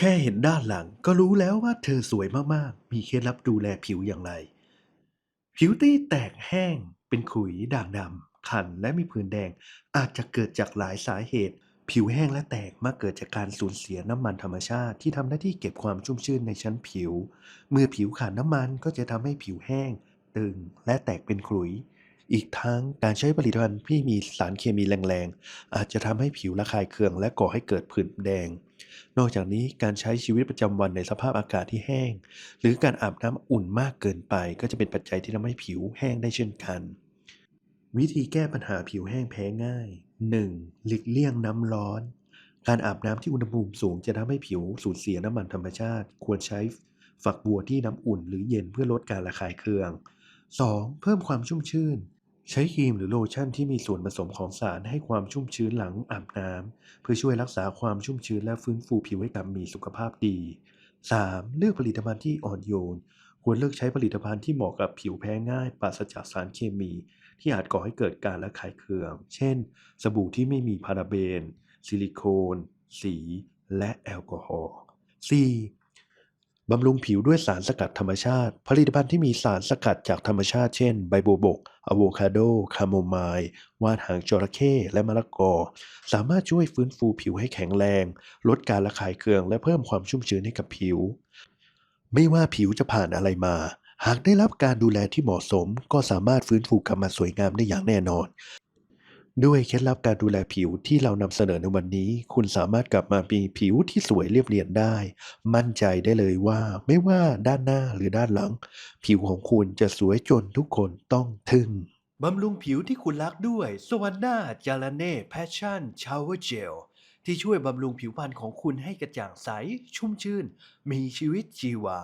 แค่เห็นด้านหลังก็รู้แล้วว่าเธอสวยมากๆ มีเคล็ดลับดูแลผิวอย่างไร ผิวที่แตกแห้ง เป็นขุยด่างดำคันและมีผื่นแดง อาจจะเกิดจากหลายสาเหตุ ผิวแห้งและแตกมักเกิดจากการสูญเสียน้ำมันธรรมชาติที่ทำหน้าที่เก็บความชุ่มชื้นในชั้นผิว เมื่อผิวขาดน้ำมันก็จะทำให้ผิวแห้ง ตึงและแตกเป็นขุย อีกทั้งการใช้ผลิตภัณฑ์ที่มีสารเคมีแรงๆ อาจจะทำให้ผิวระคายเคืองและก่อให้เกิดผื่นแดง นอกจากนี้การใช้ชีวิตประจำวันในสภาพอากาศที่แห้ง หรือการอาบน้ำอุ่นมากเกินไป ก็จะเป็นปัจจัยที่ทำให้ผิวแห้งได้เช่นกัน วิธีแก้ปัญหาผิวแห้งแพ้ง่าย 1. หลีกเลี่ยงน้ำร้อน การอาบน้ำที่อุณหภูมิสูงจะทำให้ผิวสูญเสียน้ำมันธรรมชาติ ควรใช้ฝักบัวที่น้ำอุ่นหรือเย็นเพื่อลดการระคายเคือง 2. เพิ่มความชุ่มชื่น ใช้ครีมหรือโลชั่นที่มีส่วนผสมของสารให้ความชุ่มชื้นหลังอาบน้ำเพื่อช่วยรักษาความชุ่มชื้นและฟื้นฟูผิวให้กลับมีสุขภาพดี 3. เลือกผลิตภัณฑ์ที่อ่อนโยน ควรเลือกใช้ผลิตภัณฑ์ที่เหมาะกับผิวแพ้ง่ายปราศจากสารเคมี ที่อาจก่อให้เกิดการระคายเคือง เช่น สบู่ที่ไม่มีพาราเบน ซิลิโคน สี และแอลกอฮอล์ 4. บำรุงผิวด้วยสารสกัดธรรมชาติ ผลิตภัณฑ์ที่มีสารสกัดจากธรรมชาติเช่น ใบบัวบกอะโวคาโด คาโมไมล์ว่านหางจระเข้ และมะละกอ สามารถช่วยฟื้นฟูผิวให้แข็งแรง ลดการระคายเคือง และเพิ่มความชุ่มชื้นให้กับผิว ไม่ว่าผิวจะผ่านอะไรมา หากได้รับการดูแลที่เหมาะสม ก็สามารถฟื้นฟูกลับมาสวยงามได้อย่างแน่นอน ด้วยเคล็ดลับการดูแลผิวที่เรานำเสนอในวันนี้ คุณสามารถกลับมามีผิวที่สวยเรียบเรียงได้ มั่นใจได้เลยว่าไม่ว่าด้านหน้าหรือด้านหลัง ผิวของคุณจะสวยจนทุกคนต้องทึ่งบำรุงผิวที่คุณรักด้วยสว a นนาจา a เน่แพชชั่นชาวเวอร์เจลที่ช่วยบำรุงผิวพรรณของคุณให้กระจ่างใส ชุ่มชื่น มีชีวิตชีวา